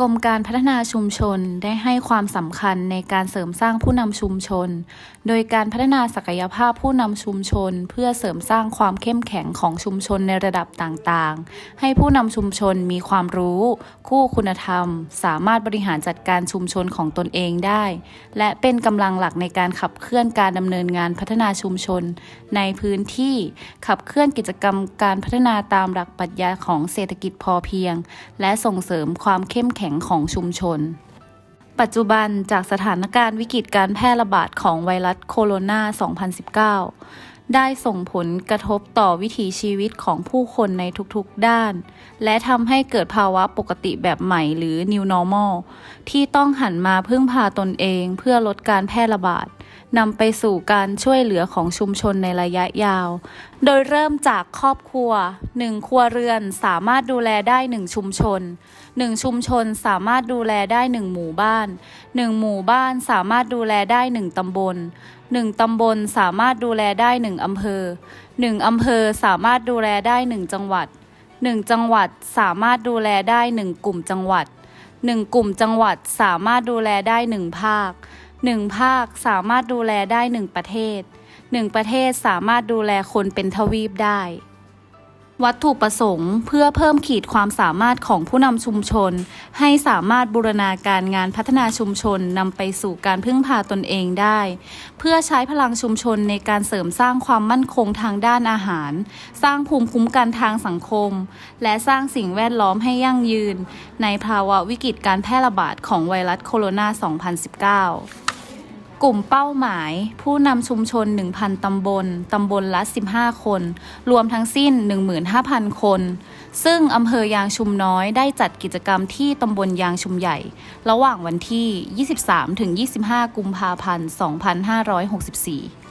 กรมการพัฒนาชุมชนได้ให้ความสำคัญในการเสริมสร้างผู้นำชุมชน โดยการพัฒนาศักยภาพผู้นำชุมชน เพื่อเสริมสร้างความเข้มแข็งของชุมชนในระดับต่างๆ ให้ผู้นำชุมชนมีความรู้ คู่คุณธรรม สามารถบริหารจัดการชุมชนของตนเองได้ และเป็นกำลังหลักในการขับเคลื่อนการดำเนินงานพัฒนาชุมชน ในพื้นที่ขับเคลื่อนกิจกรรมการพัฒนาตามหลักปรัชญาของเศรษฐกิจพอเพียง และส่งเสริมความเข้มแข็งของชุมชน ปัจจุบันจากสถานการณ์วิกฤตการแพร่ระบาดของไวรัสโคโรนา 2019 ได้ส่งผลกระทบต่อวิถีชีวิตของผู้คนในทุกๆด้าน และทำให้เกิดภาวะปกติแบบใหม่หรือ New Normal ที่ต้องหันมาพึ่งพาตนเองเพื่อลดการแพร่ระบาด นำไปสู่การช่วยเหลือของชุมชนในระยะยาว โดยเริ่มจากครอบครัว 1 ครัวเรือนสามารถดูแลได้ 1 ชุมชน 1 ชุมชนสามารถดูแลได้ 1 หมู่บ้าน 1 หมู่บ้านสามารถดูแลได้ 1 ตำบล 1 ตำบลสามารถดูแลได้ 1 อำเภอ 1 อำเภอสามารถดูแลได้ 1 จังหวัด 1 จังหวัดสามารถดูแลได้ 1 กลุ่มจังหวัด 1 กลุ่มจังหวัดสามารถดูแลได้ 1 ภาค 1 ภาคสามารถดูแลได้ 1 ประเทศ 1 ประเทศสามารถดูแลคนเป็นทวีปได้ วัตถุประสงค์เพื่อเพิ่มขีดความสามารถของผู้นำชุมชน ให้สามารถบูรณาการงานพัฒนาชุมชนนำไปสู่การพึ่งพาตนเองได้ เพื่อใช้พลังชุมชนในการเสริมสร้างความมั่นคงทางด้านอาหาร สร้างภูมิคุ้มกันทางสังคม และสร้างสิ่งแวดล้อมให้ยั่งยืน ในภาวะวิกฤตการแพร่ระบาดของไวรัสโคโรนา 2019 กลุ่มเป้าหมาย ผู้นำชุมชน 1,000 ตำบล ตำบลละ 15 คน รวมทั้งสิ้น 15,000 คน ซึ่งอำเภอยางชุมน้อยได้จัดกิจกรรมที่ตำบลยางชุมใหญ่ ระหว่างวันที่ 23-25 กุมภาพันธ์ 2564